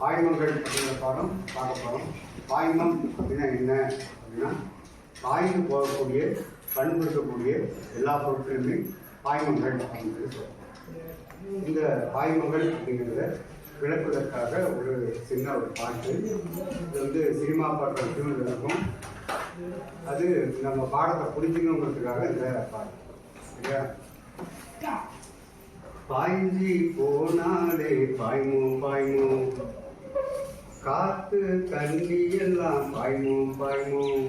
பாய்மங்கள் அப்படிங்கிற பாடம் பார்க்க போகிறோம் பாய்மம் அப்படின்னா என்ன அப்படின்னா பாய்ந்து போகக்கூடிய பயன்படுத்தக்கூடிய எல்லா பொருட்களுமே பாய்மங்கள் அப்படின்னு சொல்லி இந்த பாய்மங்கள் அப்படிங்கிறத விளக்குவதற்காக ஒரு சின்ன ஒரு பாட்டு. இது வந்து சினிமா பாடுற டியூன் இருக்கும் அது நம்ம பாடத்தை புரிஞ்சுக்கணுங்கிறதுக்காக இந்த பாட்டு. சரியா? பாய்ஞ்சி போனாலே பாய்மோ பாய்மோ. காத்து தண்ணி எல்லாம் பாய்மோம் பாய்மோம்.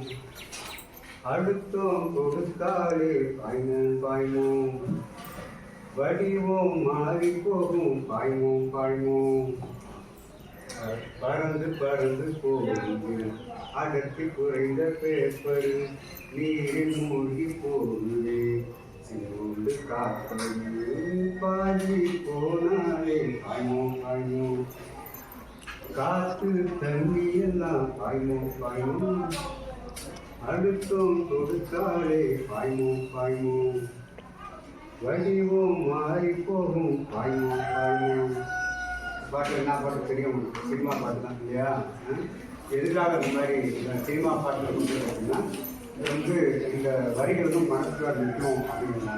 அடுத்தோம் கொடுத்தாலே பாய்மோம் பாய்மோம். வடிவோம் மாறி போகும் பாய்மோம் பாய்மோம். பறந்து பறந்து போகுது. அடர்த்தி குறைந்த பேப்பர் நீரில் மூழ்கி போகுது. சின்னோண்டு காத்தது பாஞ்சி போனாலே பாய்மோ பாய்மோ காத்து தண்ணி எல்லாம் பாய்மோ பாய்மோ அடுத்தோம் தொடுத்தாலே பாய்மோ பாய்மோ வடிவோம் மாறி போகும் பாய்மோ பாய்மோ பாட்டு என்ன பாட்டு தெரியும்? சினிமா பாட்டு தான் இல்லையா? ஆ? எதுக்காக இந்த மாதிரி சினிமா பாட்டில் வந்து அப்படின்னா வந்து இந்த வரிகளுக்கும் மனசுல நிற்கும் அப்படின்னா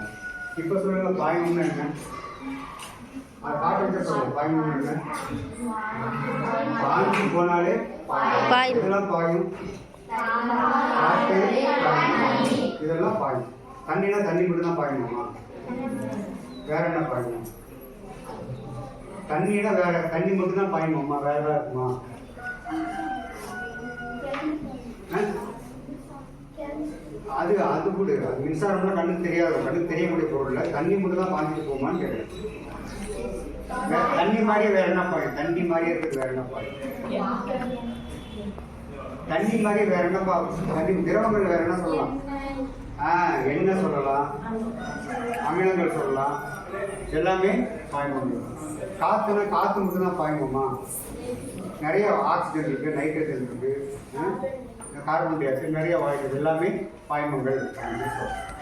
இப்போ சொல்லுங்க பாயம்னு என்ன அது பாட்டு வச்சு சொல்லுங்க பாயம்னு என்ன பாஞ்சு போனாலே பாயும். இதெல்லாம் பாயும். இதெல்லாம் பாயும். தண்ணினா தண்ணி மட்டும் தான் பாயணுமா வேற என்ன பாயணும் தண்ணினா வேற தண்ணி மட்டும் தான் பாயணுமா வேற இருக்குமா ஆ? அது அது கூடு அது மின்சாரம்லாம் கண்ணுக்கு தெரியாது கண்ணுக்கு தெரியக்கூடிய பொருள் தண்ணி மட்டும் தான் பாஞ்சிட்டு போமான்னு கேட்குறேன் தண்ணி மாதிரியே வேற என்ன பாயும் தண்ணி மாதிரியே இருக்குது வேற என்ன பாயும் தண்ணி மாதிரி வேற என்ன பா தண்ணி திரவங்கள் வேற என்ன சொல்லலாம்? ஆ எண்ணெய் சொல்லலாம். அமிலங்கள் சொல்லலாம். எல்லாமே பாய்மம் காற்றுனா காற்று மட்டும் தான் பாய்மமா? நிறைய ஆக்சிஜன் இருக்கு நைட்ரஜன் இருக்கு. ஆ? கார்பன் டை ஆக்சைடு நிறைய வாயுகள் எல்லாமே பாய்மங்கள் அப்படின்னு சொல்றோம்.